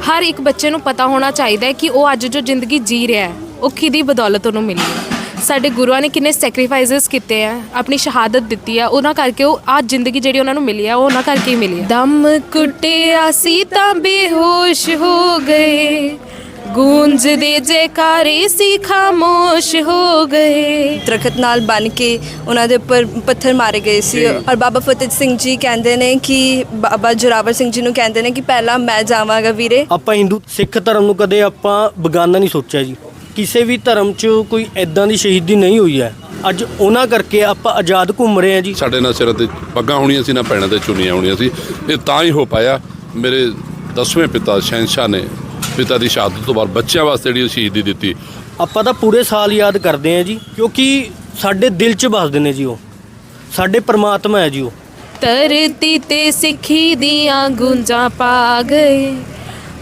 ਹਰ ਇੱਕ ਬੱਚੇ ਨੂੰ ਪਤਾ ਹੋਣਾ ਚਾਹੀਦਾ ਹੈ ਕਿ ਉਹ ਅੱਜ ਜੋ ਜ਼ਿੰਦਗੀ ਜੀ ਰਿਹਾ ਹੈ, ਉਹ ਕਿਹਦੀ ਬਦੌਲਤ ਉਹਨੂੰ ਮਿਲੀ ਹੈ। ਸਾਡੇ ਗੁਰੂਆਂ ਨੇ ਕਿੰਨੇ ਸੈਕਰੀਫਾਈਸਸ ਕੀਤੇ ਆ ਆਪਣੀ ਸ਼ਹਾਦਤ ਦਿੱਤੀ ਆ ਉਹਨਾਂ ਕਰਕੇ ਉਹ ਆਹ ਜ਼ਿੰਦਗੀ ਜਿਹੜੀ ਉਹਨਾਂ ਨੂੰ ਮਿਲੀ ਆ ਉਹ ਉਹਨਾਂ ਕਰਕੇ ਹੀ ਮਿਲੀ ਹੈ। ਦਮ ਕੁੱਟਿਆ ਸੀ ਤਾਂ ਬੇਹੋਸ਼ ਹੋ ਗਏ ਗੂੰਜਦੇ ਜੈਕਾਰੇ ਸੀ ਖਾਮੋਸ਼ ਹੋ ਗਏ। ਦਰਖਤ ਨਾਲ ਬਨ ਕੇ ਉਹਨਾਂ ਦੇ ਉੱਪਰ ਪੱਥਰ ਮਾਰੇ ਗਏ ਸੀ। ਔਰ ਬਾਬਾ ਫਤਿਹ ਸਿੰਘ ਜੀ ਕਹਿੰਦੇ ਨੇ ਕਿ ਬਾਬਾ ਜੋਰਾਵਰ ਸਿੰਘ ਜੀ ਨੂੰ ਕਹਿੰਦੇ ਨੇ ਕਿ ਪਹਿਲਾਂ ਮੈਂ ਜਾਵਾਂਗਾ ਵੀਰੇ। ਆਪਾਂ ਹਿੰਦੂ ਸਿੱਖ ਧਰਮ ਨੂੰ ਕਦੇ ਆਪਾਂ ਬਗਾਨਾ ਨਹੀਂ ਸੋਚਿਆ ਜੀ। ਕਿਸੇ ਵੀ ਧਰਮ 'ਚ ਕੋਈ ਐਦਾਂ ਦੀ ਸ਼ਹੀਦੀ ਨਹੀਂ ਹੋਈ ਹੈ। ਅੱਜ ਉਹਨਾਂ ਕਰਕੇ ਆਪਾਂ ਆਜ਼ਾਦ ਘੁੰਮ ਰਹੇ ਹਾਂ ਜੀ। ਸਾਡੇ ਨਾਲ ਸਿਰਾਂ ਤੇ ਪੱਗਾਂ ਹੋਣੀਆਂ ਸੀ ਨਾ ਪੈਣਾ ਤੇ ਚੁੰਨੀਆਂ ਹੋਣੀਆਂ ਸੀ। ਇਹ ਤਾਂ ਹੀ ਹੋ ਪਾਇਆ। ਮੇਰੇ ਦਸਵੇਂ ਪਿਤਾ ਸ਼ਹਿਨशाह ਨੇ ਪਿਤਾ ਦੀ ਸ਼ਹਾਦਤ ਤੋਂ ਬਾਅਦ ਬੱਚਿਆਂ ਵਾਸਤੇ ਜਿਹੜੀ ਉਹ ਸ਼ਹੀਦੀ ਦਿੱਤੀ। ਆਪਾਂ ਤਾਂ ਪੂਰੇ ਸਾਲ ਯਾਦ ਕਰਦੇ ਹਾਂ ਜੀ ਕਿਉਂਕਿ ਸਾਡੇ ਦਿਲ 'ਚ ਵੱਸਦੇ ਨੇ ਜੀ ਉਹ। ਸਾਡੇ ਪਰਮਾਤਮਾ ਹੈ ਜੀ ਉਹ। ਧਰਤੀ ਤੇ ਸਿੱਖੀ ਦੀਆਂ ਗੁੰਜਾਂ ਪਾ ਗਏ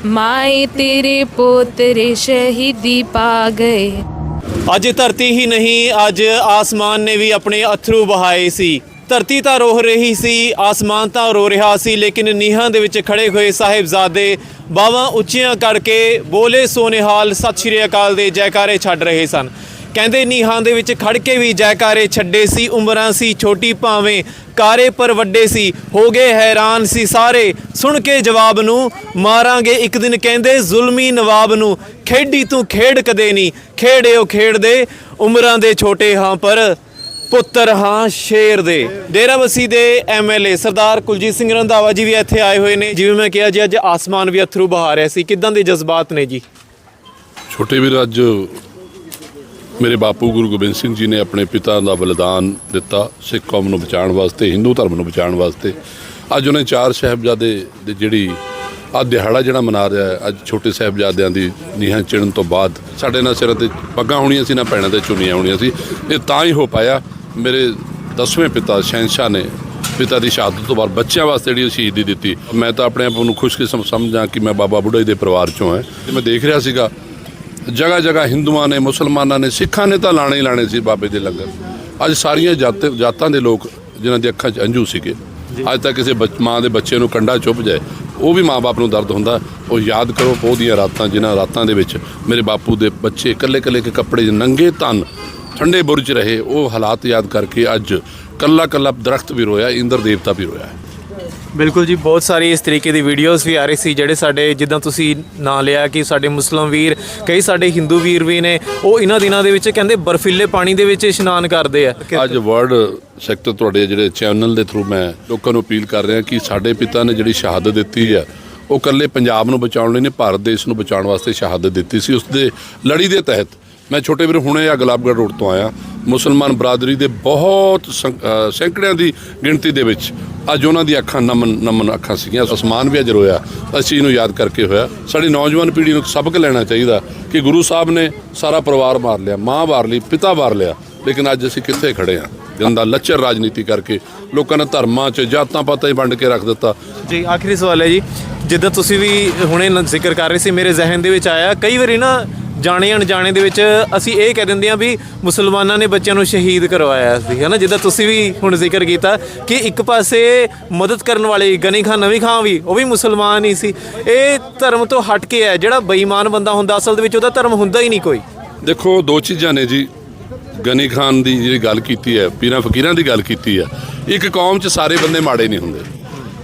ਮਾਏ ਤੇਰੇ ਪੋਤਰੇ ਸ਼ਹੀਦੀ ਪਾ ਗਏ। ਅੱਜ ਧਰਤੀ ਹੀ ਨਹੀਂ ਅੱਜ ਆਸਮਾਨ ਨੇ ਵੀ ਆਪਣੇ ਅਥਰੂ ਵਹਾਏ ਸੀ। ਧਰਤੀ ਤਾਂ ਰੋਹ ਰਹੀ ਸੀ ਆਸਮਾਨ ਤਾਂ ਰੋ ਰਿਹਾ ਸੀ ਲੇਕਿਨ ਨੀਹਾਂ ਦੇ ਵਿੱਚ ਖੜੇ ਹੋਏ ਸਾਹਿਬਜ਼ਾਦੇ ਬਾਹਾਂ ਉੱਚੀਆਂ ਕਰਕੇ ਬੋਲੇ ਸੋਨੇਹਾਲ ਸਤਿ ਸ਼੍ਰੀ ਅਕਾਲ ਦੇ ਜੈਕਾਰੇ ਛੱਡ ਰਹੇ ਸਨ। ਕਹਿੰਦੇ ਨੀਹਾਂ ਦੇ ਵਿੱਚ ਖੜ ਕੇ ਵੀ ਜੈਕਾਰੇ ਛੱਡੇ ਸੀ, ਉਮਰਾਂ ਸੀ ਛੋਟੀ ਭਾਵੇਂ, ਕਾਰੇ ਪਰ ਵੱਡੇ ਸੀ, ਹੋ ਗਏ ਹੈਰਾਨ ਸੀ ਸਾਰੇ। ਸੁਣ ਕੇ ਜਵਾਬ ਨੂੰ, ਮਾਰਾਂਗੇ ਇੱਕ ਦਿਨ, ਕਹਿੰਦੇ ਜ਼ੁਲਮੀ ਨਵਾਬ ਨੂੰ, ਖੇਡੀ ਤੂੰ ਖੇਡ ਕਦੇ ਨਹੀਂ ਖੇੜਿਓ ਖੇਡਦੇ, ਉਮਰਾਂ ਦੇ ਛੋਟੇ ਹਾਂ ਪਰ ਪੁੱਤਰ ਹਾਂ ਸ਼ੇਰ ਦੇ। ਡੇਰਾਬੱਸੀ ਦੇ ਐਮਐਲਏ ਸਰਦਾਰ ਕੁਲਜੀਤ ਸਿੰਘ ਰੰਧਾਵਾ ਜੀ ਵੀ ਇੱਥੇ ਆਏ ਹੋਏ ਨੇ। ਜਿਵੇਂ ਮੈਂ ਕਿਹਾ ਜੀ, ਅੱਜ ਆਸਮਾਨ ਵੀ ਅਥਰੂ ਬਹਾ ਰਿਹਾ ਸੀ। ਕਿਦਾਂ ਦੇ ਜਜ਼ਬਾਤ ਨੇ ਜੀ? ਛੋਟੇ ਵੀਰ, ਅੱਜ ਮੇਰੇ ਬਾਪੂ ਗੁਰੂ ਗੋਬਿੰਦ ਸਿੰਘ ਜੀ ਨੇ ਆਪਣੇ ਪਿਤਾ ਦਾ ਬਲੀਦਾਨ ਦਿੱਤਾ ਸਿੱਖ ਕੌਮ ਨੂੰ ਬਚਾਉਣ ਵਾਸਤੇ, ਹਿੰਦੂ ਧਰਮ ਨੂੰ ਬਚਾਉਣ ਵਾਸਤੇ। ਅੱਜ ਉਹਨੇ ਚਾਰ ਸਾਹਿਬਜ਼ਾਦੇ ਦੀ ਜਿਹੜੀ ਆ ਦਿਹਾੜਾ ਜਿਹੜਾ ਮਨਾ ਰਿਹਾ ਹੈ, ਅੱਜ ਛੋਟੇ ਸਾਹਿਬਜ਼ਾਦਿਆਂ ਦੀ ਨੀਹਾਂ ਚਿਣਨ ਤੋਂ ਬਾਅਦ, ਸਾਡੇ ਨਾਲ ਸਿਰਾਂ ਤੇ ਪੱਗਾਂ ਹੋਣੀਆਂ ਸੀ, ਨਾ ਪੈਣਾ ਤੇ ਚੁੰਨੀਆਂ ਹੋਣੀਆਂ ਸੀ। ਇਹ ਤਾਂ ਹੀ ਹੋ ਪਾਇਆ ਮੇਰੇ ਦਸਵੇਂ ਪਿਤਾ ਸ਼ਹਿਨशाह ਨੇ ਪਿਤਾ ਦੀ ਸ਼ਹਾਦਤ ਤੋਂ ਬਾਅਦ ਬੱਚਿਆਂ ਵਾਸਤੇ ਜਿਹੜੀ ਉਹ ਸ਼ਹੀਦੀ ਦਿੱਤੀ। ਮੈਂ ਤਾਂ ਆਪਣੇ ਆਪ ਨੂੰ ਖੁਸ਼ਕਿਸਮਤ ਸਮਝਾਂ ਕਿ ਮੈਂ ਬਾਬਾ ਬੁੱਢਾ ਦੇ ਪਰਿਵਾਰ ਚੋਂ ਹਾਂ। ਤੇ ਮੈਂ ਦੇਖ ਰਿਹਾ ਸੀਗਾ ਜਗ੍ਹਾ ਜਗ੍ਹਾ ਹਿੰਦੂਆਂ ਨੇ ਮੁਸਲਮਾਨਾਂ ਨੇ ਸਿੱਖਾਂ ਨੇ ਤਾਂ ਲਾਣੇ ਹੀ ਲਾਣੇ ਸੀ ਬਾਬੇ ਦੇ ਲੰਗਰ। ਅੱਜ ਸਾਰੀਆਂ ਜਾਤ ਜਾਤਾਂ ਦੇ ਲੋਕ ਜਿਨ੍ਹਾਂ ਦੀ ਅੱਖਾਂ 'ਚ ਅੰਜੂ ਸੀਗੇ। ਅੱਜ ਤੱਕ ਕਿਸੇ ਮਾਂ ਦੇ ਬੱਚੇ ਨੂੰ ਕੰਡਾ ਚੁੱਭ ਜਾਏ ਉਹ ਵੀ ਮਾਂ-ਬਾਪ ਨੂੰ ਦਰਦ ਹੁੰਦਾ ਉਹ ਯਾਦ ਕਰੋ ਪੋਹ ਦੀਆਂ ਰਾਤਾਂ ਜਿਨ੍ਹਾਂ ਰਾਤਾਂ ਦੇ ਵਿੱਚ ਮੇਰੇ ਬਾਪੂ ਦੇ ਬੱਚੇ ਇਕੱਲੇ-ਇਕੱਲੇ ਕੇ ਕੱਪੜੇ ਨੰਗੇ ਤਨ ਠੰਡੇ ਬੁਰਜ ਰਹੇ ਉਹ ਹਾਲਾਤ ਯਾਦ ਕਰਕੇ ਅੱਜ ਕੱਲਾ-ਕੱਲਾ ਦਰਖਤ ਵੀ ਰੋਇਆ ਇੰਦਰ ਦੇਵਤਾ ਵੀ ਰੋਇਆ ਬਿਲਕੁਲ ਜੀ ਬਹੁਤ ਸਾਰੀ ਇਸ ਤਰੀਕੇ ਦੀ ਵੀਡੀਓਜ਼ ਵੀ ਆ ਰਹੀ ਸੀ ਜਿਹੜੇ ਸਾਡੇ ਜਿੱਦਾਂ ਤੁਸੀਂ ਨਾਂ ਲਿਆ ਕਿ ਸਾਡੇ ਮੁਸਲਮ ਵੀਰ ਕਈ ਸਾਡੇ ਹਿੰਦੂ ਵੀਰ ਵੀ ਨੇ ਉਹ ਇਹਨਾਂ ਦਿਨਾਂ ਦੇ ਵਿੱਚ ਕਹਿੰਦੇ ਬਰਫੀਲੇ ਪਾਣੀ ਦੇ ਵਿੱਚ ਇਸ਼ਨਾਨ ਕਰਦੇ ਆ। ਅੱਜ ਵਰਲਡ ਸੈਕਟਰ ਤੁਹਾਡੇ ਜਿਹੜੇ ਚੈਨਲ ਦੇ ਥਰੂ ਮੈਂ ਲੋਕਾਂ ਨੂੰ ਅਪੀਲ ਕਰ ਰਿਹਾ ਕਿ ਸਾਡੇ ਪਿਤਾ ਨੇ ਜਿਹੜੀ ਸ਼ਹਾਦਤ ਦਿੱਤੀ ਹੈ ਉਹ ਇਕੱਲੇ ਪੰਜਾਬ ਨੂੰ ਬਚਾਉਣ ਲਈ ਨਹੀਂ ਭਾਰਤ ਦੇਸ਼ ਨੂੰ ਬਚਾਉਣ ਵਾਸਤੇ ਸ਼ਹਾਦਤ ਦਿੱਤੀ ਸੀ ਉਸ ਦੇ ਲੜੀ ਦੇ ਤਹਿਤ ਮੈਂ ਛੋਟੇ ਵੀਰ ਹੁਣੇ ਆ ਗੁਲਾਬਗੜ੍ਹ ਰੋਡ ਤੋਂ ਆਇਆ। ਮੁਸਲਮਾਨ ਬਰਾਦਰੀ ਦੇ ਬਹੁਤ ਸੰ- ਸੈਂਕੜਿਆਂ ਦੀ ਗਿਣਤੀ ਦੇ ਵਿੱਚ ਅੱਜ ਉਹਨਾਂ ਦੀ ਅੱਖਾਂ ਨਮਨ ਨਮਨ ਅੱਖਾਂ ਸੀਗੀਆਂ। ਅਸਮਾਨ ਵੀ ਅੱਜ ਰੋਇਆ। ਅਸੀਂ ਇਹਨੂੰ ਯਾਦ ਕਰਕੇ ਹੋਇਆ। ਸਾਡੀ ਨੌਜਵਾਨ ਪੀੜ੍ਹੀ ਨੂੰ ਸਬਕ ਲੈਣਾ ਚਾਹੀਦਾ ਕਿ ਗੁਰੂ ਸਾਹਿਬ ਨੇ ਸਾਰਾ ਪਰਿਵਾਰ ਮਾਰ ਲਿਆ, ਮਾਂ ਮਾਰ ਲਈ, ਪਿਤਾ ਮਾਰ ਲਿਆ। ਲੇਕਿਨ ਅੱਜ ਅਸੀਂ ਕਿੱਥੇ ਖੜੇ ਆ? ਗੰਦਾ ਲੱਚਰ ਰਾਜਨੀਤੀ ਕਰਕੇ ਲੋਕਾਂ ਨੇ ਧਰਮਾਂ 'ਚ ਜਾਤਾਂ ਪਾਤਾਂ ਹੀ ਵੰਡ ਕੇ ਰੱਖ ਦਿੱਤਾ। ਜੀ, ਆਖਰੀ ਸਵਾਲ ਹੈ ਜੀ। ਜਿੱਦਾਂ ਤੁਸੀਂ ਵੀ ਹੁਣੇ ਜ਼ਿਕਰ ਕਰ ਰਹੇ ਸੀ, ਮੇਰੇ ਜ਼ਿਹਨ ਦੇ ਵਿੱਚ ਆਇਆ। ਕਈ ਵਾਰੀ ਨਾ ਜਾਣੇ ਅਣਜਾਣੇ ਦੇ ਵਿੱਚ ਅਸੀਂ ਇਹ ਕਹਿ ਦਿੰਦੇ ਆ ਵੀ ਮੁਸਲਮਾਨਾਂ ਨੇ ਬੱਚਿਆਂ ਨੂੰ ਸ਼ਹੀਦ ਕਰਵਾਇਆ ਸੀ ਹੈ ਨਾ ਜਿੱਦਾਂ ਤੁਸੀਂ ਵੀ ਹੁਣ ਜ਼ਿਕਰ ਕੀਤਾ ਕਿ ਇੱਕ ਪਾਸੇ ਮਦਦ ਕਰਨ ਵਾਲੇ ਗਨੀ ਖਾਨ ਨਵੀਂ ਖਾਨ ਵੀ, ਉਹ ਵੀ ਮੁਸਲਮਾਨ ਹੀ ਸੀ। ਇਹ ਧਰਮ ਤੋਂ ਹਟ ਕੇ ਹੈ, ਜਿਹੜਾ ਬੇਈਮਾਨ ਬੰਦਾ ਹੁੰਦਾ, ਅਸਲ ਦੇ ਵਿੱਚ ਉਹਦਾ ਧਰਮ ਹੁੰਦਾ ਹੀ ਨਹੀਂ ਕੋਈ। ਦੇਖੋ ਦੋ ਚੀਜ਼ਾਂ ਨੇ ਜੀ। ਗਨੀ ਖਾਨ ਦੀ ਜਿਹੜੀ ਗੱਲ ਕੀਤੀ ਹੈ, ਪੀਰਾਂ ਫਕੀਰਾਂ ਦੀ ਗੱਲ ਕੀਤੀ ਹੈ, ਇੱਕ ਕੌਮ 'ਚ ਸਾਰੇ ਬੰਦੇ ਮਾੜੇ ਨਹੀਂ ਹੁੰਦੇ।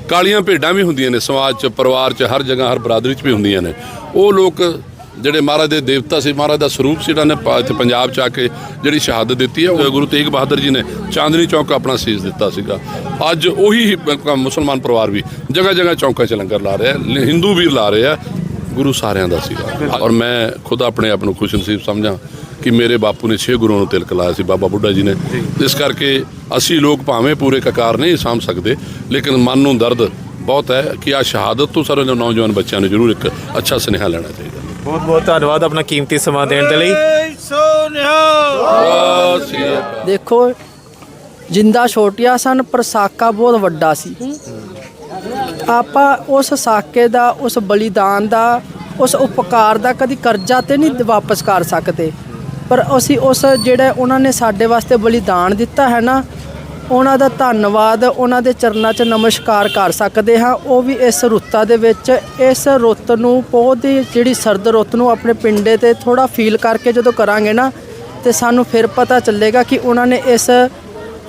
ਕਾਲੀਆਂ ਭੇਡਾਂ ਵੀ ਹੁੰਦੀਆਂ ਨੇ, ਸਮਾਜ 'ਚ, ਪਰਿਵਾਰ 'ਚ, ਹਰ ਜਗ੍ਹਾ ਹਰ ਬਰਾਦਰੀ 'ਚ ਵੀ ਹੁੰਦੀਆਂ ਨੇ। ਉਹ ਲੋਕ ਜਿਹੜੇ ਮਹਾਰਾਜ ਦੇ ਦੇਵਤਾ ਸੀ, ਮਹਾਰਾਜ ਦਾ ਸਰੂਪ ਸੀ, ਇਹਨਾਂ ਨੇ ਪਾ- ਇੱਥੇ ਪੰਜਾਬ 'ਚ ਆ ਕੇ ਜਿਹੜੀ ਸ਼ਹਾਦਤ ਦਿੱਤੀ ਹੈ, ਉਹ ਗੁਰੂ ਤੇਗ ਬਹਾਦਰ ਜੀ ਨੇ ਚਾਂਦਨੀ ਚੌਕ ਆਪਣਾ ਸੀਸ ਦਿੱਤਾ ਸੀਗਾ। ਅੱਜ ਉਹੀ ਪ- ਮੁਸਲਮਾਨ ਪਰਿਵਾਰ ਵੀ ਜਗ੍ਹਾ ਜਗ੍ਹਾ ਚੌਂਕਾਂ 'ਚ ਲੰਗਰ ਲਾ ਰਿਹਾ ਹਿੰਦੂ ਵੀਰ ਲਾ ਰਹੇ ਆ ਗੁਰੂ ਸਾਰਿਆਂ ਦਾ ਸੀਗਾ। ਔਰ ਮੈਂ ਖੁਦ ਆਪਣੇ ਆਪ ਨੂੰ ਖੁਸ਼ ਨਸੀਬ ਸਮਝਾਂ ਕਿ ਮੇਰੇ ਬਾਪੂ ਨੇ ਛੇ ਗੁਰੂਆਂ ਨੂੰ ਤਿਲਕ ਲਾਇਆ ਸੀ, ਬਾਬਾ ਬੁੱਢਾ ਜੀ ਨੇ। ਇਸ ਕਰਕੇ ਅਸੀਂ ਲੋਕ ਭਾਵੇਂ ਪੂਰੇ ਕਕਾਰ ਨਹੀਂ ਸਾਂਭ ਸਕਦੇ, ਲੇਕਿਨ ਮਨ ਨੂੰ ਦਰਦ ਬਹੁਤ ਹੈ ਕਿ ਆ ਸ਼ਹਾਦਤ ਤੋਂ ਸਾਰੇ ਨੌਜਵਾਨ ਬੱਚਿਆਂ ਨੂੰ ਜ਼ਰੂਰ ਇੱਕ ਅੱਛਾ ਸੁਨੇਹਾ ਲੈਣਾ ਚਾਹੀਦਾ। ਬਹੁਤ ਬਹੁਤ ਧੰਨਵਾਦ ਆਪਣਾ ਕੀਮਤੀ ਸਮਾਂ ਦੇਣ ਦੇ ਲਈ। ਦੇਖੋ ਜਿੰਦਾ ਛੋਟੀਆਂ ਸਨ ਪਰ ਸਾਕਾ ਬਹੁਤ ਵੱਡਾ ਸੀ। ਆਪਾਂ ਉਸ ਸਾਕੇ ਦਾ ਉਸ ਬਲੀਦਾਨ ਦਾ ਉਸ ਉਪਕਾਰ ਦਾ ਕਦੀ ਕਰਜ਼ਾ ਤੇ ਨਹੀਂ ਵਾਪਸ ਕਰ ਸਕਦੇ। ਪਰ ਅਸੀਂ ਉਸ ਜਿਹੜੇ ਉਹਨਾਂ ਨੇ ਸਾਡੇ ਵਾਸਤੇ ਬਲੀਦਾਨ ਦਿੱਤਾ ਹੈ ਨਾ ਉਹਨਾਂ ਦਾ ਧੰਨਵਾਦ, ਉਹਨਾਂ ਦੇ ਚਰਨਾਂ 'ਚ ਨਮਸਕਾਰ ਕਰ ਸਕਦੇ ਹਾਂ। ਉਹ ਵੀ ਇਸ ਰੁੱਤਾਂ ਦੇ ਵਿੱਚ, ਇਸ ਰੁੱਤ ਨੂੰ ਬਹੁਤ ਹੀ, ਜਿਹੜੀ ਸਰਦ ਰੁੱਤ ਨੂੰ ਆਪਣੇ ਪਿੰਡੇ ਤੇ ਥੋੜਾ ਫੀਲ ਕਰਕੇ ਜਦੋਂ ਕਰਾਂਗੇ ਨਾ, ਤੇ ਸਾਨੂੰ ਫਿਰ ਪਤਾ ਚੱਲੇਗਾ ਕਿ ਉਹਨਾਂ ਨੇ ਇਸ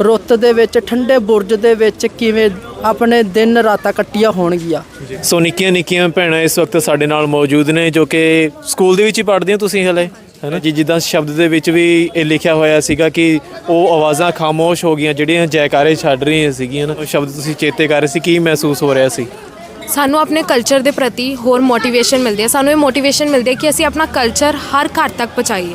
ਰੁੱਤ ਦੇ ਵਿੱਚ, ਠੰਡੇ ਬੁਰਜ ਦੇ ਵਿੱਚ ਕਿਵੇਂ ਆਪਣੇ ਦਿਨ ਰਾਤਾਂ ਕੱਟੀਆਂ ਹੋਣਗੀਆਂ। ਸੋ ਨਿੱਕੀਆਂ ਨਿੱਕੀਆਂ ਭੈਣਾਂ ਇਸ ਵਕਤ ਸਾਡੇ ਨਾਲ ਮੌਜੂਦ ਨੇ, ਜੋ ਕਿ ਸਕੂਲ ਦੇ ਵਿੱਚ ਹੀ ਪੜ੍ਹਦੀਆਂ ਤੁਸੀਂ ਹਲੇ? ਹੈਨਾ? ਜੀ ਜਿੱਦਾਂ ਸ਼ਬਦ ਦੇ ਵਿੱਚ ਵੀ ਇਹ ਲਿਖਿਆ ਹੋਇਆ ਸੀਗਾ ਕਿ ਉਹ ਆਵਾਜ਼ਾਂ ਖਾਮੋਸ਼ ਹੋ ਗਈਆਂ ਜਿਹੜੀਆਂ ਜੈਕਾਰੇ ਛੱਡ ਰਹੀਆਂ ਸੀਗੀਆਂ ਨਾ। ਉਹ ਸ਼ਬਦ ਤੁਸੀਂ ਚੇਤੇ ਕਰ ਰਹੇ ਸੀ ਕੀ ਮਹਿਸੂਸ ਹੋ ਰਿਹਾ ਸੀ? ਸਾਨੂੰ ਆਪਣੇ ਕਲਚਰ ਦੇ ਪ੍ਰਤੀ ਹੋਰ ਮੋਟੀਵੇਸ਼ਨ ਮਿਲਦੀ ਹੈ। ਸਾਨੂੰ ਇਹ ਮੋਟੀਵੇਸ਼ਨ ਮਿਲਦੀ ਹੈ ਕਿ ਅਸੀਂ ਆਪਣਾ ਕਲਚਰ ਹਰ ਘਰ ਤੱਕ ਪਹੁੰਚਾਈਏ।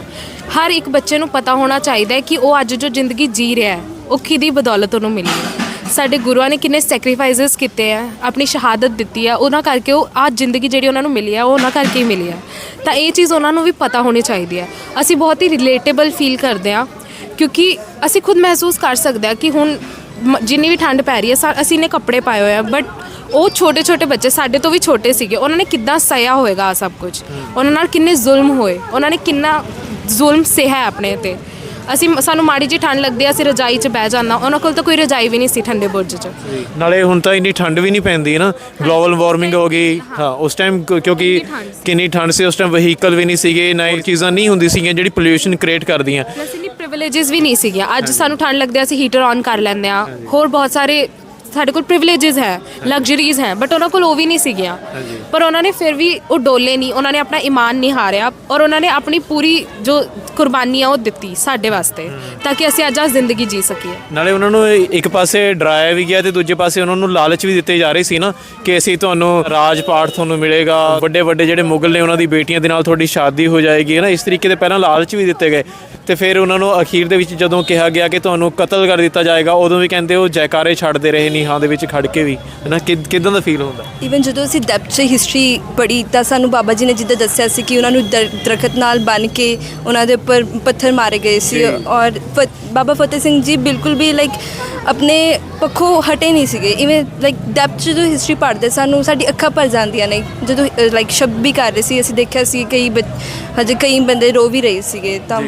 ਹਰ ਇੱਕ ਬੱਚੇ ਨੂੰ ਪਤਾ ਹੋਣਾ ਚਾਹੀਦਾ ਹੈ ਕਿ ਉਹ ਅੱਜ ਜੋ ਜ਼ਿੰਦਗੀ ਜੀ ਰਿਹਾ ਹੈ ਉਹ ਕਿਹਦੀ ਬਦੌਲਤ ਉਹਨੂੰ ਮਿਲੀ ਹੈ। ਸਾਡੇ ਗੁਰੂਆਂ ਨੇ ਕਿੰਨੇ ਸੈਕਰੀਫਾਈਸਸ ਕੀਤੇ ਆ, ਆਪਣੀ ਸ਼ਹਾਦਤ ਦਿੱਤੀ ਆ, ਉਹਨਾਂ ਕਰਕੇ ਉਹ ਆਹ ਜ਼ਿੰਦਗੀ ਜਿਹੜੀ ਉਹਨਾਂ ਨੂੰ ਮਿਲੀ ਆ, ਉਹ ਉਹਨਾਂ ਕਰਕੇ ਹੀ ਮਿਲੀ ਆ। ਤਾਂ ਇਹ ਚੀਜ਼ ਉਹਨਾਂ ਨੂੰ ਵੀ ਪਤਾ ਹੋਣੀ ਚਾਹੀਦੀ ਹੈ ਅਸੀਂ ਬਹੁਤ ਹੀ ਰਿਲੇਟੇਬਲ ਫੀਲ ਕਰਦੇ ਆ, ਕਿਉਂਕਿ ਅਸੀਂ ਖੁਦ ਮਹਿਸੂਸ ਕਰ ਸਕਦੇ ਆ ਕਿ ਹੁਣ ਮ- ਜਿੰਨੀ ਵੀ ਠੰਡ ਪੈ ਰਹੀ ਹੈ ਸਾ- ਅਸੀਂ ਨੇ ਕੱਪੜੇ ਪਾਏ ਹੋਏ ਆ ਬਟ ਉਹ ਛੋਟੇ ਛੋਟੇ ਬੱਚੇ ਸਾਡੇ ਤੋਂ ਵੀ ਛੋਟੇ ਸੀਗੇ, ਉਹਨਾਂ ਨੇ ਕਿੱਦਾਂ ਸਹਿਆ ਹੋਏਗਾ ਆਹ ਸਭ ਕੁਝ? ਉਹਨਾਂ ਨਾਲ ਕਿੰਨੇ ਜ਼ੁਲਮ ਹੋਏ, ਉਹਨਾਂ ਨੇ ਕਿੰਨਾ ਜ਼ੁਲਮ ਸਹਿਆ ਹੈ ਆਪਣੇ ਤੇ। ਅਸੀਂ ਸਾਨੂੰ ਮਾੜੀ ਜੀ ਠੰਡ ਲੱਗਦੀ ਹੈ ਅਸੀਂ ਰਜਾਈ 'ਚ ਬਹਿ ਜਾਣਾ ਉਹਨਾਂ ਕੋਲ ਤਾਂ ਕੋਈ ਰਜਾਈ ਵੀ ਨਹੀਂ ਸੀ ਠੰਡੇ ਬੁਰਜ 'ਚ। ਨਾਲੇ ਹੁਣ ਤਾਂ ਇੰਨੀ ਠੰਡ ਵੀ ਨਹੀਂ ਪੈਂਦੀ ਨਾ। ਗਲੋਬਲ ਵਾਰਮਿੰਗ ਹੋ ਗਈ। ਹਾਂ। ਉਸ ਟਾਈਮ ਕਿਉਂਕਿ ਕਿੰਨੀ ਠੰਡ ਸੀ? ਉਸ ਟਾਈਮ ਵਹੀਕਲ ਵੀ ਨਹੀਂ ਸੀਗੇ ਨਾ ਇਹ ਚੀਜ਼ਾਂ ਨਹੀਂ ਹੁੰਦੀ ਸੀਗੀਆਂ ਜਿਹੜੀ ਪੋਲਿਊਸ਼ਨ ਕ੍ਰੀਏਟ ਕਰਦੀਆਂ। ਪ੍ਰਿਵਿਲੇजेस ਵੀ ਨਹੀਂ ਸੀਗੀਆਂ। ਅੱਜ ਸਾਨੂੰ ਠੰਡ ਲੱਗਦੀ ਹੈ ਅਸੀਂ ਹੀਟਰ ਔਨ ਕਰ ਲੈਂਦੇ ਆ। ਹੋਰ ਬਹੁਤ ਸਾਰੇ ਸਾਡੇ ਕੋਲ ਪ੍ਰਿਵਿਲੇजेस ਹੈ ਲਗਜ਼ਰੀਜ਼ ਹੈ ਬਟ ਉਹਨਾਂ ਕੋਲ ਉਹ ਵੀ ਨਹੀਂ ਸੀਗੀਆਂ। ਪਰ ਉਹਨਾਂ ਨੇ ਫਿਰ ਵੀ ਉਹ ਡੋਲੇ ਨਹੀਂ ਉਹਨਾਂ ਨੇ ਆਪਣਾ ਈਮਾਨ ਨਹੀਂ ਹਾਰਿਆ ਔਰ ਉਹਨਾਂ ਨੇ ਆਪਣੀ ਪੂਰੀ ਜੋ ਕੁਰਬਾਨੀ ਆ ਉਹ ਦਿੱਤੀ ਸਾਡੇ ਵਾਸਤੇ ਤਾਂ ਕਿ ਅਸੀਂ ਅੱਜ ਆ ਜ਼ਿੰਦਗੀ ਜੀ ਸਕੀਏ। ਨਾਲੇ ਉਹਨਾਂ ਨੂੰ ਇੱਕ ਪਾਸੇ ਡਰਾਇਆ ਵੀ ਗਿਆ ਤੇ ਦੂਜੇ ਪਾਸੇ ਉਹਨਾਂ ਨੂੰ ਲਾਲਚ ਵੀ ਦਿੱਤੇ ਜਾ ਰਹੇ ਸੀ ਨਾ ਕਿ ਅਸੀਂ ਤੁਹਾਨੂੰ ਰਾਜ ਪਾਠ ਤੁਹਾਨੂੰ ਮਿਲੇਗਾ ਵੱਡੇ ਵੱਡੇ ਜਿਹੜੇ ਮੁਗਲ ਨੇ ਉਹਨਾਂ ਦੀ ਬੇਟੀਆਂ ਦੇ ਨਾਲ ਤੁਹਾਡੀ ਸ਼ਾਦੀ ਹੋ ਜਾਏਗੀ ਹੈ ਨਾ? ਇਸ ਤਰੀਕੇ ਦੇ ਪਹਿਲਾਂ ਲਾਲਚ ਵੀ ਦਿੱਤੇ ਗਏ। ਤੇ ਫਿਰ ਉਹਨਾਂ ਨੂੰ ਅਖੀਰ ਦੇ ਵਿੱਚ ਜਦੋਂ ਕਿਹਾ ਗਿਆ ਕਿ ਤੁਹਾਨੂੰ ਕਤਲ ਕਰ ਦਿੱਤਾ ਜਾਏਗਾ ਉਦੋਂ ਵੀ ਕਹਿੰਦੇ ਉਹ ਜੈਕਾਰੇ ਛੱਡਦੇ ਰਹੇ ਨੀਹਾਂ ਦੇ ਵਿੱਚ ਖੜ ਕੇ ਵੀ। ਹੈ ਨਾ ਕਿ- ਕਿੱਦਾਂ ਦਾ ਫੀਲ ਹੁੰਦਾ? ਇਵਨ ਜਦੋਂ ਅਸੀਂ ਡੈਪਥ 'ਚ ਹਿਸਟਰੀ ਪੜ੍ਹੀ ਤਾਂ ਸਾਨੂੰ ਬਾਬਾ ਜੀ ਨੇ ਜਿੱਦਾਂ ਦੱਸਿਆ ਸੀ ਕਿ ਉਹਨਾਂ ਨੂੰ ਦਰ- ਦਰਖਤ ਨਾਲ ਬੰਨ ਕੇ ਉਹਨਾਂ ਦੇ ਉੱਪਰ ਪੱਥਰ ਮਾਰੇ ਗਏ ਸੀ ਔਰ ਬਾਬਾ ਫਤਿਹ ਸਿੰਘ ਜੀ ਬਿਲਕੁਲ ਵੀ ਲਾਈਕ ਆਪਣੇ ਪੱਖੋਂ ਹਟੇ ਨਹੀਂ ਸੀਗੇ। ਇਵੇਂ ਲਾਈਕ ਡੈਪਥ 'ਚ ਜਦੋਂ ਹਿਸਟਰੀ ਪੜ੍ਹਦੇ ਸਾਨੂੰ ਸਾਡੀ ਅੱਖਾਂ ਭਰ ਜਾਂਦੀਆਂ ਨੇ। ਜਦੋਂ ਲਾਈਕ ਸ਼ਬਦ ਵੀ ਕਰ ਰਹੇ ਸੀ ਅਸੀਂ ਦੇਖਿਆ ਸੀ ਕਈ ਹਜੇ ਕਈ ਬੰਦੇ ਰੋ ਵੀ ਰਹੇ ਸੀਗੇ ਤਾਂ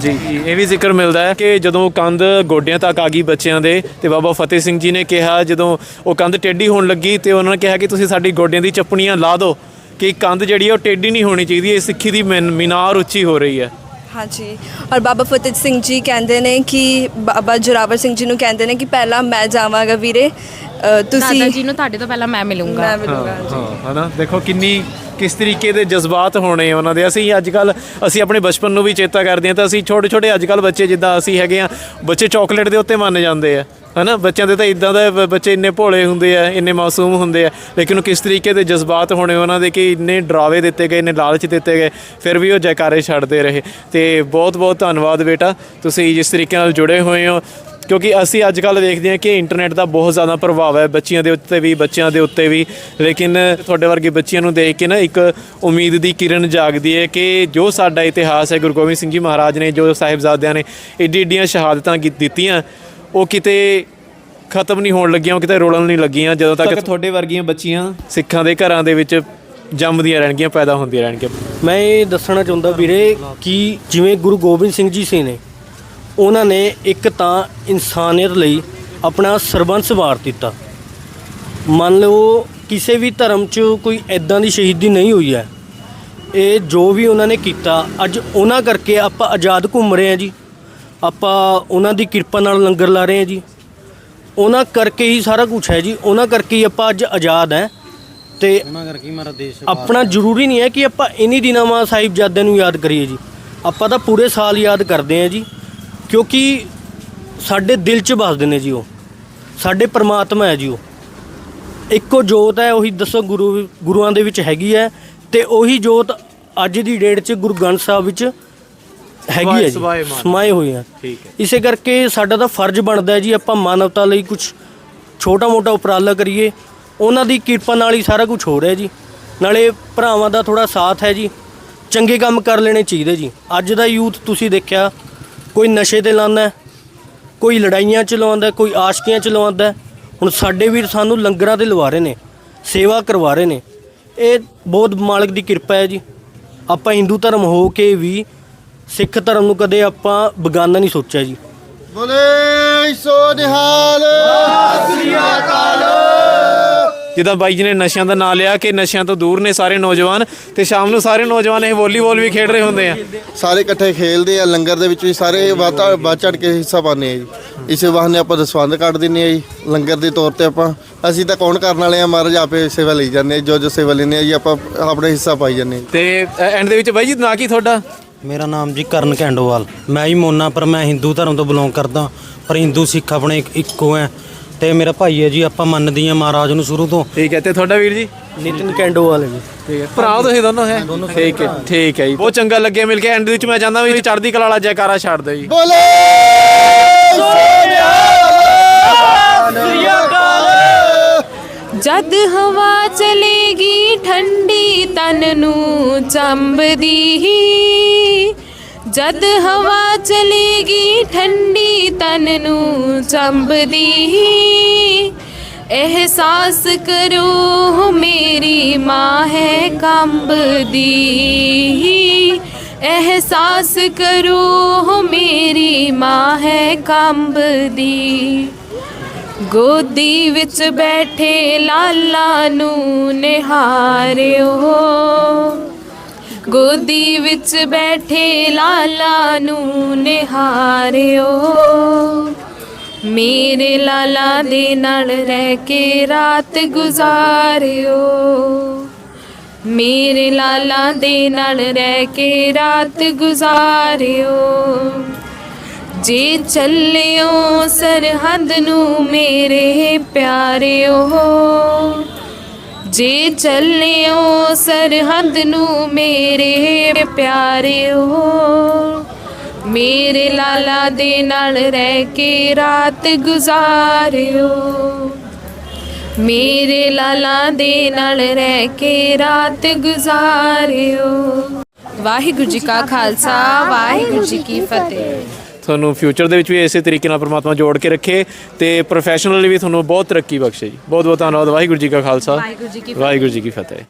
ਜੀ। ਇਹ ਵੀ ਜ਼ਿਕਰ ਮਿਲਦਾ ਹੈ ਕਿ ਜਦੋਂ ਕੰਧ ਗੋਡਿਆਂ ਤੱਕ ਆ ਗਈ ਬੱਚਿਆਂ ਦੇ ਤੇ ਬਾਬਾ ਫਤਿਹ ਸਿੰਘ ਜੀ ਨੇ ਕਿਹਾ ਜਦੋਂ ਉਹ ਕੰਧ ਟੇਢੀ ਹੋਣ ਲੱਗੀ ਤੇ ਉਹਨਾਂ ਨੇ ਕਿਹਾ ਕਿ ਤੁਸੀਂ ਸਾਡੀ ਗੋਡਿਆਂ ਦੀ ਚੱਪਣੀਆਂ ਲਾ ਦਿਓ ਕਿ ਕੰਧ ਜਿਹੜੀ ਹੈ ਉਹ ਟੇਢੀ ਨਹੀਂ ਹੋਣੀ ਚਾਹੀਦੀ ਇਹ ਸਿੱਖੀ ਦੀ ਮਿਨ- ਮੀਨਾਰ ਉੱਚੀ ਹੋ ਰਹੀ ਹੈ। ਹਾਂਜੀ। ਔਰ ਬਾਬਾ ਫਤਿਹ ਸਿੰਘ ਜੀ ਕਹਿੰਦੇ ਨੇ ਕਿ ਬਾਬਾ ਜੋਰਾਵਰ ਸਿੰਘ ਜੀ ਨੂੰ ਕਹਿੰਦੇ ਨੇ ਕਿ ਪਹਿਲਾਂ ਮੈਂ ਜਾਵਾਂਗਾ ਵੀਰੇ ਅ, ਤੁਸੀਂ ਦਾਦਾ ਜੀ ਨੂੰ ਤੁਹਾਡੇ ਤੋਂ ਪਹਿਲਾਂ ਮੈਂ ਮਿਲੂੰਗਾ। ਮੈਂ ਮਿਲੂੰਗਾ ਹਾਂ ਹਨਾ? ਦੇਖੋ ਕਿੰਨੀ ਕਿਸ ਤਰੀਕੇ ਦੇ ਜਜ਼ਬਾਤ ਹੋਣੇ ਉਹਨਾਂ ਦੇ? ਅਸੀਂ ਅੱਜ ਕੱਲ ਅਸੀਂ ਆਪਣੇ ਬਚਪਨ ਨੂੰ ਵੀ ਚੇਤਾ ਕਰਦੇ ਹਾਂ ਤਾਂ ਅਸੀਂ ਛੋਟੇ ਛੋਟੇ ਅੱਜ ਕੱਲ ਬੱਚੇ ਜਿੱਦਾਂ ਅਸੀਂ ਹੈਗੇ ਆ ਬੱਚੇ ਚਾਕਲੇਟ ਦੇ ਉੱਤੇ ਮੰਨ ਜਾਂਦੇ ਆ, ਹਨਾ? ਬੱਚਿਆਂ ਦੇ ਤਾਂ ਇਦਾਂ ਦਾ ਬ- ਬੱਚੇ ਇੰਨੇ ਭੋਲੇ ਹੁੰਦੇ ਆ, ਇੰਨੇ ਮਾਸੂਮ ਹੁੰਦੇ ਆ, ਲੇਕਿਨ ਉਹ ਕਿਸ ਤਰੀਕੇ ਦੇ ਜਜ਼ਬਾਤ ਹੋਣੇ ਉਹਨਾਂ ਦੇ ਕਿ ਇੰਨੇ ਡਰਾਵੇ ਦਿੱਤੇ ਗਏ, ਇੰਨੇ ਲਾਲਚ ਦਿੱਤੇ ਗਏ, ਫਿਰ ਵੀ ਉਹ ਜੈਕਾਰੇ ਛੱਡਦੇ ਰਹੇ। ਤੇ ਬਹੁਤ ਬਹੁਤ ਧੰਨਵਾਦ ਬੇਟਾ, ਤੁਸੀਂ ਜਿਸ ਤਰੀਕੇ ਨਾਲ ਜੁੜੇ ਹੋਏ ਹੋ। ਕਿਉਂਕਿ ਅਸੀਂ ਅੱਜ ਕੱਲ ਦੇਖਦੇ ਹਾਂ ਕਿ ਇੰਟਰਨੈਟ ਦਾ ਬਹੁਤ ਜ਼ਿਆਦਾ ਪ੍ਰਭਾਵ ਹੈ। ਬੱਚਿਆਂ ਦੇ ਉੱਤੇ ਵੀ ਬੱਚਿਆਂ ਦੇ ਉੱਤੇ ਵੀ। ਲੇਕਿਨ ਤੁਹਾਡੇ ਵਰਗੇ ਬੱਚਿਆਂ ਨੂੰ ਦੇਖ ਕੇ ਨਾ ਇੱਕ ਉਮੀਦ ਦੀ ਕਿਰਨ ਜਾਗਦੀ ਹੈ ਕਿ ਜੋ ਸਾਡਾ ਇਤਿਹਾਸ ਹੈ ਗੁਰੂ ਗੋਬਿੰਦ ਸਿੰਘ ਜੀ ਮਹਾਰਾਜ ਨੇ ਜੋ ਸਾਹਿਬਜ਼ਾਦਿਆਂ ਨੇ ਏਡੀ ਏਡੀਆਂ ਸ਼ਹਾਦਤਾਂ ਦਿੱਤੀਆਂ ਉਹ ਕਿਤੇ ਖਤਮ ਨਹੀਂ ਹੋਣ ਲੱਗੀਆਂ ਉਹ ਕਿਤੇ ਰੋਲਣ ਨਹੀਂ ਲੱਗੀਆਂ ਜਦੋਂ ਤੱਕ ਤੁਹਾਡੇ ਵਰਗੀਆਂ ਬੱਚੀਆਂ ਸਿੱਖਾਂ ਦੇ ਘਰਾਂ ਦੇ ਵਿੱਚ ਜੰਮਦੀਆਂ ਰਹਿਣਗੀਆਂ ਪੈਦਾ ਹੁੰਦੀਆਂ ਰਹਿਣਗੀਆਂ। ਮੈਂ ਇਹ ਦੱਸਣਾ ਚਾਹੁੰਦਾ ਵੀਰੇ ਕਿ ਜਿਵੇਂ ਗੁਰੂ ਗੋਬਿੰਦ ਸਿੰਘ ਜੀ ਸੀ ਨੇ ਉਹਨਾਂ ਨੇ ਇੱਕ ਤਾਂ ਇਨਸਾਨੀਅਤ ਲਈ ਆਪਣਾ ਸਰਬੰਸ ਵਾਰ ਦਿੱਤਾ। ਮੰਨ ਲਓ ਕਿਸੇ ਵੀ ਧਰਮ 'ਚ ਕੋਈ ਐਦਾਂ ਦੀ ਸ਼ਹੀਦੀ ਨਹੀਂ ਹੋਈ ਹੈ। ਇਹ ਜੋ ਵੀ ਉਹਨਾਂ ਨੇ ਕੀਤਾ ਅੱਜ ਉਹਨਾਂ ਕਰਕੇ ਆਪਾਂ ਆਜ਼ਾਦ ਘੁੰਮ ਰਹੇ ਹਾਂ ਜੀ। ਆਪਾਂ ਉਹਨਾਂ ਦੀ ਕਿਰਪਾ ਨਾਲ ਲੰਗਰ ਲਾ ਰਹੇ ਹਾਂ ਜੀ। ਉਹਨਾਂ ਕਰਕੇ ਹੀ ਸਾਰਾ ਕੁਝ ਹੈ ਜੀ। ਉਹਨਾਂ ਕਰਕੇ ਹੀ ਆਪਾਂ ਅੱਜ ਆਜ਼ਾਦ ਹੈ। ਤੇ ਉਹਨਾਂ ਕਰਕੇ ਮੇਰਾ ਦੇਸ਼ ਆਪਣਾ ਜ਼ਰੂਰੀ ਨਹੀਂ ਹੈ ਕਿ ਆਪਾਂ ਇਨੀ ਦਿਨਾਂ ਮਾ ਸਾਹਿਬਜ਼ਾਦਿਆਂ ਨੂੰ ਯਾਦ ਕਰੀਏ ਜੀ। ਆਪਾਂ ਤਾਂ ਪੂਰੇ ਸਾਲ ਯਾਦ ਕਰਦੇ ਹਾਂ ਜੀ। ਕਿਉਂਕਿ ਸਾਡੇ ਦਿਲ 'ਚ ਵੱਸਦੇ ਨੇ ਜੀ ਉਹ। ਸਾਡੇ ਪਰਮਾਤਮਾ ਹੈ ਜੀ ਉਹ। ਇੱਕੋ ਜੋਤ ਹੈ ਉਹੀ ਦੱਸੋ ਗੁਰੂ ਗੁਰੂਆਂ ਦੇ ਵਿੱਚ ਹੈਗੀ ਹੈ ਤੇ ਉਹੀ ਜੋਤ ਅੱਜ ਦੀ ਡੇਟ 'ਚ ਗੁਰੂ ਗ੍ਰੰਥ ਸਾਹਿਬ ਵਿੱਚ ਹੈਗੀ ਹੈ ਜੀ। ਸਮਾਏ ਹੋਏ ਆ। ਠੀਕ ਹੈ। ਇਸੇ ਕਰਕੇ ਸਾਡਾ ਤਾਂ ਫਰਜ਼ ਬਣਦਾ ਹੈ ਜੀ ਆਪਾਂ ਮਾਨਵਤਾ ਲਈ ਕੁਝ ਛੋਟਾ-ਮੋਟਾ ਉਪਰਾਲਾ ਕਰੀਏ। ਉਹਨਾਂ ਦੀ ਕਿਰਪਾ ਨਾਲ ਹੀ ਸਾਰਾ ਕੁਝ ਹੋ ਰਿਹਾ ਜੀ। ਨਾਲੇ ਭਰਾਵਾਂ ਦਾ ਥੋੜਾ ਸਾਥ ਹੈ ਜੀ। ਚੰਗੇ ਕੰਮ ਕਰ ਲੈਣੇ ਚਾਹੀਦੇ ਜੀ। ਅੱਜ ਦਾ ਯੂਥ ਤੁਸੀਂ ਦੇਖਿਆ ਕੋਈ ਨਸ਼ੇ ਤੇ ਲਾਉਂਦਾ ਕੋਈ ਲੜਾਈਆਂ ਚ ਲਵਾਉਂਦਾ ਹੈ, ਕੋਈ ਆਸ਼ਕੀਆਂ ਚ ਲਵਾਉਂਦਾ ਹੈ। ਹੁਣ ਸਾਡੇ ਵੀਰ ਸਾਨੂੰ ਲੰਗਰਾਂ ਤੇ ਲਵਾ ਰਹੇ ਨੇ ਸੇਵਾ ਕਰਵਾ ਰਹੇ ਨੇ। ਇਹ ਬਹੁਤ ਮਾਲਕ ਦੀ ਕਿਰਪਾ ਹੈ ਜੀ। ਆਪਾਂ ਹਿੰਦੂ ਧਰਮ ਹੋ ਕੇ ਵੀ ਸਿੱਖ ਧਰਮ ਨੂੰ ਕਦੇ ਆਪਾਂ ਬਗਾਨਾ ਨਹੀਂ ਸੋਚਿਆ ਜੀ। ਬੋਲੇ ਸੋ ਨਿਹਾਲ। ਜਿੱਦਾਂ ਬਾਈ ਜੀ ਨੇ ਨਸ਼ਿਆਂ ਦਾ ਨਾਂ ਲਿਆ ਕਿ ਨਸ਼ਿਆਂ ਤੋਂ ਦੂਰ ਨੇ ਸਾਰੇ ਨੌਜਵਾਨ ਤੇ ਸ਼ਾਮ ਨੂੰ ਸਾਰੇ ਨੌਜਵਾਨ ਇਹ ਵਾਲੀਬਾਲ ਵੀ ਖੇਡ ਰਹੇ ਹੁੰਦੇ ਆ। ਸਾਰੇ ਇਕੱਠੇ ਖੇਲਦੇ ਆ ਲੰਗਰ ਦੇ ਵਿੱਚ ਵੀ ਸਾਰੇ ਵਾਤਾ ਵੱਧ ਚੜ ਕੇ ਹਿੱਸਾ ਪਾਉਂਦੇ ਆ ਜੀ। ਇਸੇ ਬਹਾਨੇ ਆਪਾਂ ਦਸਵੰਦ ਕੱਢ ਦਿੰਨੇ ਆ ਜੀ ਲੰਗਰ ਦੇ ਤੌਰ ਤੇ ਆਪਾਂ ਅਸੀਂ ਤਾਂ ਕੌਣ ਕਰਨ ਵਾਲੇ ਆ ਮਹਾਰਾਜ ਆਪੇ ਸੇਵਾ ਲਈ ਜਾਂਦੇ ਆ ਜੋ ਜੋ ਸੇਵਾ ਲੈਂਦੇ ਆ ਜੀ ਆਪਾਂ ਆਪਣੇ ਹਿੱਸਾ ਪਾਈ ਜਾਂਦੇ ਆ। ਤੇ ਐਂਡ ਦੇ ਵਿੱਚ ਬਾਈ ਜੀ ਨਾਂ ਕੀ ਤੁਹਾਡਾ? ਮੇਰਾ ਨਾਮ ਜੀ ਕਰਨ ਕੈਂਡੋਵਾਲ। ਮੈਂ ਹੀ ਮੋਨਾ ਪਰ ਮੈਂ ਹਿੰਦੂ ਧਰਮ ਤੋਂ ਬਿਲੋਂਗ ਕਰਦਾ ਪਰ ਹਿੰਦੂ ਸਿੱਖ ਆਪਣੇ ਇੱਕ- ਇੱਕੋ ਹੈ ਤੇ ਮੇਰਾ ਭਾਈ ਹੈ ਜੀ ਆਪਾਂ ਮੰਨਦੀ ਹਾਂ ਮਹਾਰਾਜ ਨੂੰ ਸ਼ੁਰੂ ਤੋਂ। ਠੀਕ ਹੈ ਤੇ ਤੁਹਾਡਾ ਵੀਰ ਜੀ? ਨਿਤਿਨ ਕੈਂਡੋਵਾਲ ਜੀ ਠੀਕ ਹੈ। ਭਰਾ ਤੁਸੀਂ ਦੋਨੋਂ ਹੈ? ਠੀਕ ਹੈ ਠੀਕ ਹੈ ਜੀ। ਬਹੁਤ ਚੰਗਾ ਲੱਗਿਆ ਮਿਲ ਕੇ। ਐਂਡ ਦੇ ਵਿੱਚ ਮੈਂ ਚਾਹੁੰਦਾ ਵੀ ਚੜ੍ਹਦੀ ਕਲਾ ਵਾਲਾ ਜੈਕਾਰਾ ਛੱਡ ਦਿਓ ਜੀ। ਬੋਲੇ! ਜਦ ਹਵਾ ਚਲੇਗੀ ਠੰਡੀ ਤਨ ਨੂੰ ਚੰਬਦੀ ਜਦ ਹਵਾ ਚਲੇਗੀ ਠੰਡੀ ਤਨ ਨੂੰ ਚੰਬਦੀ, ਅਹਿਸਾਸ ਕਰੋ ਮੇਰੀ ਮਾਂ ਹੈ ਕੰਬਦੀ, ਅਹਿਸਾਸ ਕਰੋ ਮੇਰੀ ਮਾਂ ਹੈ ਕੰਬਦੀ। ਗੋਦੀ ਵਿੱਚ ਬੈਠੇ ਲਾਲਾ ਨੂੰ ਨਿਹਾਰਿਓ। ਗੋਦੀ ਵਿੱਚ ਬੈਠੇ ਲਾਲਾ ਨੂੰ ਨਿਹਾਰਿਓ। ਮੇਰੇ ਲਾਲਾ ਦੇ ਨਾਲ ਰਹਿ ਕੇ ਰਾਤ ਗੁਜ਼ਾਰਿਓ। ਮੇਰੇ ਲਾਲਾ ਦੇ ਨਾਲ ਰਹਿ ਕੇ ਰਾਤ ਗੁਜ਼ਾਰਿਓ। ਜੇ ਚੱਲਿਓ ਸਰਹੰਦ ਨੂੰ ਮੇਰੇ ਪਿਆਰਿਓ ਜੇ ਚੱਲਿਓ ਸਰਹੱਦ ਨੂੰ ਮੇਰੇ ਪਿਆਰਿਓ, ਮੇਰੇ ਲਾਲਾ ਦੇ ਨਾਲ ਰਹਿ ਕੇ ਰਾਤ ਗੁਜ਼ਾਰਿਓ। ਮੇਰੇ ਲਾਲਾ ਦੇ ਨਾਲ ਰਹਿ ਕੇ ਰਾਤ ਗੁਜ਼ਾਰਿਓ। ਵਾਹਿਗੁਰੂ ਜੀ ਕਾ ਖਾਲਸਾ, ਵਾਹਿਗੁਰੂ ਜੀ ਕੀ ਫਤਿਹ। ਤੁਹਾਨੂੰ ਫਿਊਚਰ ਦੇ ਵਿੱਚ ਵੀ ਇਸੇ ਤਰੀਕੇ ਨਾਲ ਪ੍ਰਮਾਤਮਾ ਜੋੜ ਕੇ ਰੱਖੇ ਤੇ ਪ੍ਰੋਫੈਸ਼ਨਲੀ ਵੀ ਤੁਹਾਨੂੰ ਬਹੁਤ ਤਰੱਕੀ ਬਖਸ਼ੇ ਜੀ। ਬਹੁਤ ਬਹੁਤ ਧੰਨਵਾਦ। ਵਾਹਿਗੁਰੂ ਜੀ ਕਾ ਖਾਲਸਾ। ਵਾਹਿਗੁਰੂ ਜੀ ਕੀ ਫਤਿਹ। ਵਾਹਿਗੁਰੂ ਜੀ ਕੀ ਫਤਿਹ।